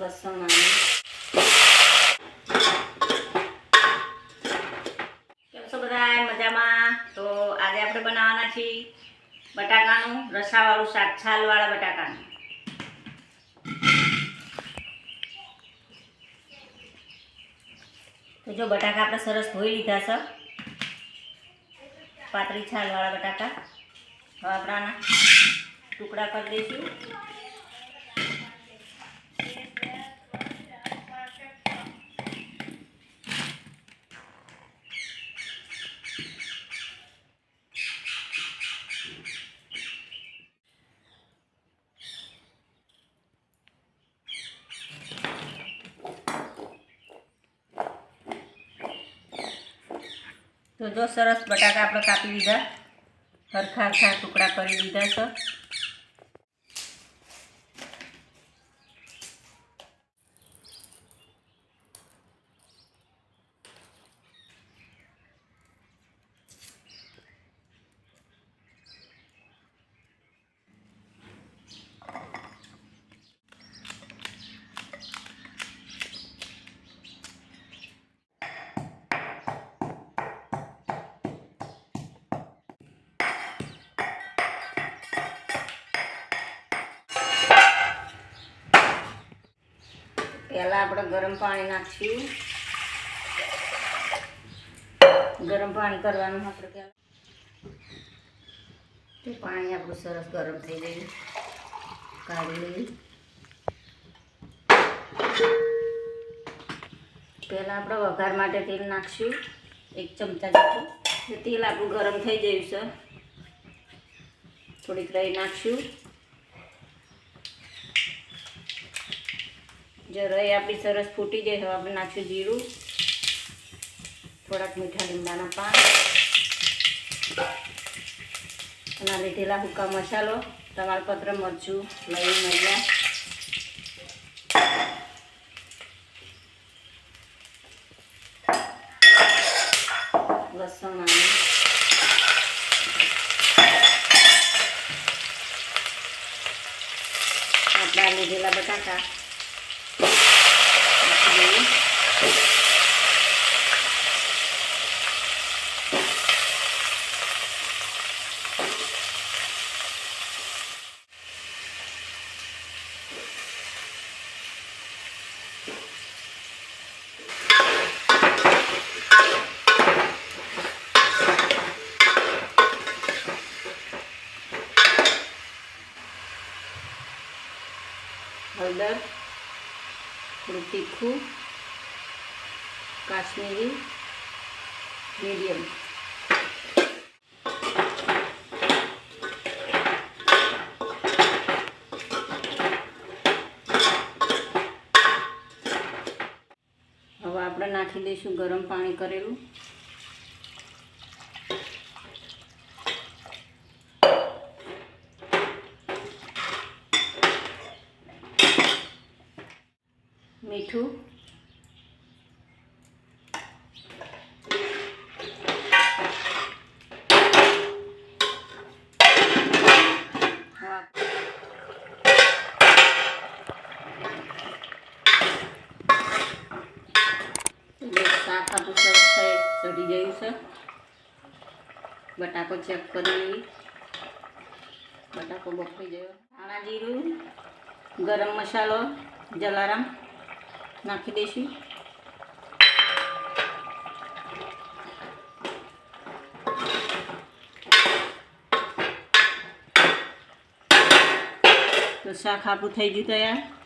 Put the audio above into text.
લસણ કેમ છો બધા મજામાં? તો આજે આપણે બનાવવાના છીએ બટાકાનું રસાવાળું શાક, છાલવાળા બટાકાનું. જો બટાકા આપણે સરસ ધોઈ લીધા છે. પાતળી છાલવાળા બટાકા. હવે આપણે ટુકડા કરી દઈશું. તો જો સરસ બટાકા આપણે કાપી લીધા. હરખા હરખા ટુકડા કરી લીધા છે. પહેલાં આપણે ગરમ પાણી નાખશું. ગરમ પાણી કરવાનું આપણે પહેલાં તો પાણી આપણું સરસ ગરમ થઈ ગયું. કાઢી લઈએ. પહેલાં આપણે વઘાર માટે તેલ નાખશું. એક ચમચા જેટલું. તેલ આપણું ગરમ થઈ ગયું છે થોડીક રહી નાખશું. જો રહી આપણી સરસ ફૂટી જાય, હવે આપણે નાખ્યું જીરું. થોડાક મીઠા લીમડાના પાન. અને લીધેલા હુકા મસાલો તમાલપત્ર મરચું, લઈ મરિયા લસણ નાનું આપણા લીધેલા બટાકા. નાખી દઈએ. થોડું તીખું કાશ્મીરી મીડિયમ. હવે આપણે નાખી દઈશું ગરમ પાણી કરેલું. મીઠું હા જો શાક આપણું સરસ સાઈડ ચડી ગયું છે બટાકો ચેક કરી લઈએ બટાકો બફાઈ ગયો ધાણા જીરું ગરમ મસાલો જલારામ નાખી દઈશું. તો શાક આપણું થઈ ગયું તૈયાર.